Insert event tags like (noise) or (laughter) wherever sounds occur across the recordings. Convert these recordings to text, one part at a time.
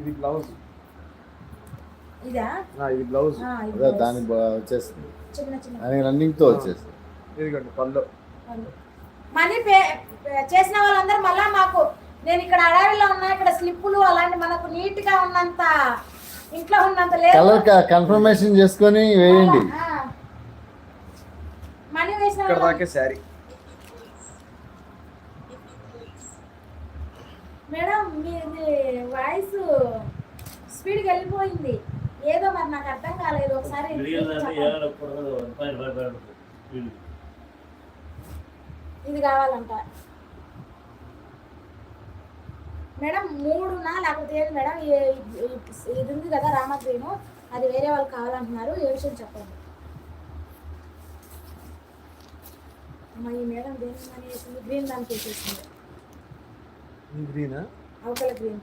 ఇది బ్లౌజ్. ఇదా? ఇది బ్లౌజ్. అదే. దాని వచ్చేస్తుంది దానికి రన్నింగ్తో వచ్చేస్తుంది ఇదిగోండి పళ్ళు. మనీ పే చేసిన వాళ్ళందరూ మళ్ళా మాకు నేను ఇక్కడ అడవిలో ఉన్నా ఇక్కడ స్లిప్పులు అలాంటి మనకు నీట్గా ఉన్నంత ఇంట్లో ఉన్నంత లేదు. కలర్ కన్ఫర్మేషన్ చేసుకొని వేయండి. మనీ వేసిన ఇక్కడ దాకే శారీ. మేడం మీది వాయిస్ స్పీడ్కి వెళ్ళిపోయింది. ఏదో మరి నాకు అర్థం కాలేదు. ఒకసారి. ఇది కావాలంట. మేడం మూడునా? లేకపోతే ఏది మేడం? ఇది ఉంది కదా రామగ్రీను. అది వేరే వాళ్ళు కావాలంటున్నారు. ఏ విషయం చెప్పండి. అమ్మ ఈ మేడం దేని మనీ వేసింది. గ్రీన్ దానికి వేసేసింది గ్రీనా అవతల గ్రీన్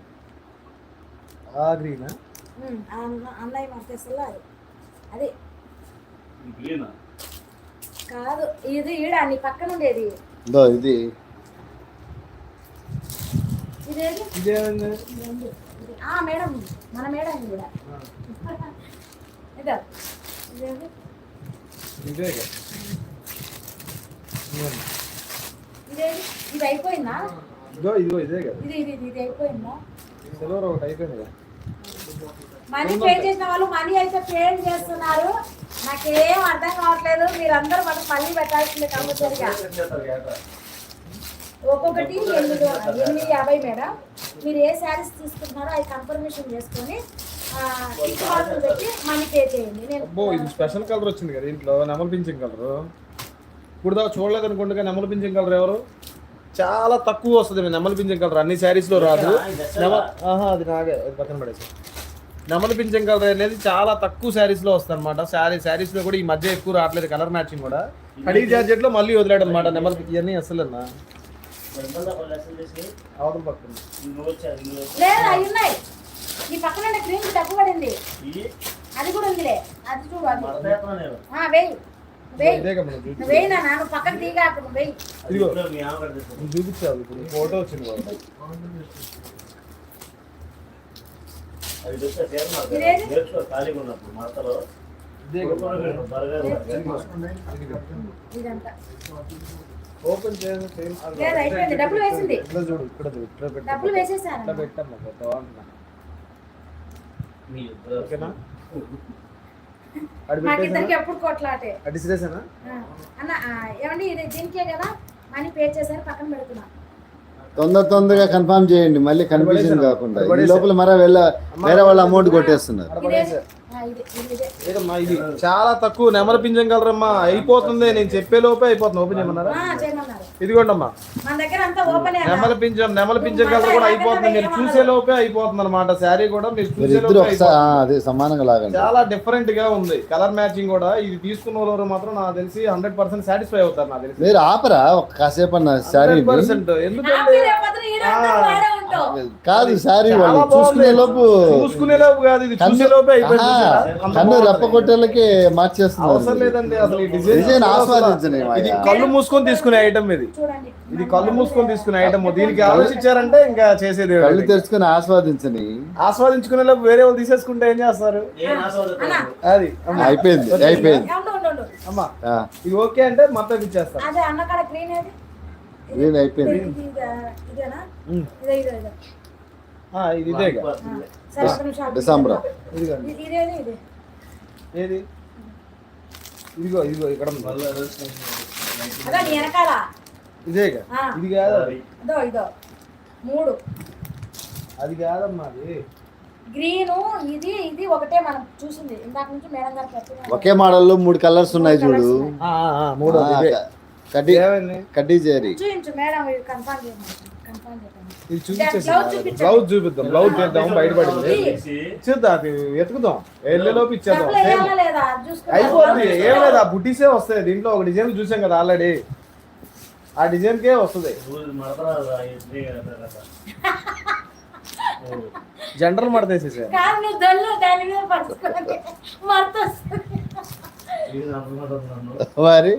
ఆ గ్రీనా ఆ? అన్న- అన్నయ్య మార్చేసల్లా అది. అదే. కాదు ఇది ఈడ నీ పక్కన ఉండేది. ఇదో. ఆ మేడం మన మేడం ఇది కూడా (laughs) ఇదో. ఇది అయిపోయిందా? ఇదో ఇదిగో ఇదే కదా. ఇది ఇది ఇది ఇది అయిపోయిందా? సిల్వర్ ఒకటి అయిపోయింది కదా. మనీ పే చేసిన వాళ్ళు మనీ అయితే పే చేస్తున్నారు. నాకేం అర్థం కావట్లేదు. మీరందరూ మనకు మళ్ళీ పెట్టాల్సిందే కంపల్సరిగా. ఒక్కొక్కటి ఎనిమిది ఎనిమిది యాభై మేడం. మీరు ఏ శారీస్ తీసుకుంటున్నారో అది కన్ఫర్మేషన్ చేసుకొని పెట్టి మనీ పే చేయండి. నేను స్పెషల్ కలర్ వచ్చింది కదా ఇంట్లో నెమల పింఛన్ కలర్ ఇప్పుడు దాకా చూడలేదు అనుకుంటే నెమల పింఛన్ కలర్ ఎవరు? చాలా తక్కువ వస్తుంది నెమల పింఛన్ కలర్. అన్ని శారీస్లో రాదు. నెమ ఆహా అది నాగే అది పక్కన పడేసి. నెమల పింఛన్ కలర్ అనేది చాలా తక్కువ శారీస్లో వస్తుంది అనమాట శారీ శారీస్లో కూడా ఈ మధ్య ఎక్కువ రావట్లేదు కలర్ మ్యాచింగ్ కూడా. కడీ జార్జెట్లో మళ్ళీ వదిలాడు అనమాట నెమల ఇవన్నీ అసలు అవతల పక్కన. నీ క్రీమ్ పడింది. అది కూడా ఉందిలే. అది చూడు అది. ఆ, వేయి. చూపించావు ఇప్పుడు ఫోటో వచ్చింది ఓపెన్ డబ్బులు వేసింది. ఇక్కడ చూడు ఇక్కడ చూడు ఇక్కడ పెట్టు. డబ్బులు వేసేసాను. ఇట్లా పెట్టమ్మా బాగుంటున్నా ఓకేనా? అడి నాకు పెట్టేసానా? ఇద్దరికి ఎప్పుడు కొట్లాటే. అడి సిరేసానా ఆ, అన్న ఆ, ఏమండి ఇది దీనికే కదా? మనీ పే చేశారు పక్కన పెడుతున్నా. తొందర తొందరగా కన్ఫర్మ్ చేయండి మళ్ళీ కన్ఫ్యూజన్ కాకుండా. ఈ లోపల మర వెళ్ళ వేరే వాళ్ళ అమౌంట్ కొట్టేస్తున్నారు. ఇదే చాలా తక్కువ నెమల పింఛం కలరమ్మా. అయిపోతుంది నేను చెప్పే లోపే అయిపోతుంది. ఓపెన్ చేయమన్నారా? అంతా ఓపెన్ నెమల పింఛం నెమల పింఛం కలర్ కూడా అయిపోతుంది. మీరు చూసే లోపే అయిపోతుంది అనమాట శారీ కూడా మీరు చూసే లోపే అదే సమానంగా లాగండి. చాలా డిఫరెంట్గా ఉంది. కలర్ మ్యాచింగ్ కూడా. ఇది తీసుకున్న వాళ్ళు మాత్రం నాకు తెలిసి హండ్రెడ్ పర్సెంట్ సాటిస్ఫై అవుతారు నాకు తెలిసి. మీరు ఆపరా ఒక కాసేపు అన్న శారీ 100% ఎందుకంటే కాదు చాలా వాళ్ళు. చూసుకునే లోపు చూసుకునే లోపు కాదు ఇది చూసే కన్ను లోపే కన్ను బాగుంది. రెప్ప కొట్టేళ్ళకి అవసరం మార్చేస్తున్నారు లేదండి అసలు ఈ డిజైన్ ఆస్వాదించండి ఇది. కళ్ళు మూసుకొని తీసుకునే ఐటమ్ ఇది. చూడండి. ఇది కళ్ళు మూసుకొని తీసుకునే ఐటమ్ దీనికి ఆలోచించారంటే ఇంకా చేసేది కళ్ళు. తెరుచుకొని ఆస్వాదించని. ఆస్వాదించుకునే లోపు వేరే వాళ్ళు తీసేసుకుంటే ఏం చేస్తారు? అది అయిపోయింది అయిపోయింది. అమ్మ. ఇది ఓకే అంటే మొత్తం ఇచ్చేస్తారు గ్రీన్ అయిపోయింది. ఇది. డిసెంబర్ ఏది? ఇదిగో ఇదిగో ఇక్కడ ఇదే కాదు. అది. ఇదో ఇదో. మూడు. అది కాదమ్మా అది. గ్రీను ఇది ఇది ఒకటే మనం చూసింది. ఇందాక నుంచి మేడం గారు ఒకే మోడల్లో మూడు కలర్స్ ఉన్నాయి చూడు. ఆ, ఆ, ఆ, మూడో. కడ్డీ కడ్డీ చేరి. ఇది కన్ఫర్మ్ చేయండి. కన్ఫర్మ్ చేయండి. ఇది చూపించేసి బ్లౌజ్ చూపిద్దాం బ్లౌజ్ చేద్దాం బయటపడింది. చూద్దాం అది వెతుకుదాం. వెళ్ళేలోపు ఇచ్చేద్దాం. అయిపోతుంది. ఏం లేదు ఆ బుటీసే వస్తాయి దీంట్లో ఒక డిజైన్ చూసాం కదా ఆల్రెడీ. ఆ డిజైన్ కే వస్తుంది. జనరల్ మరత మరి?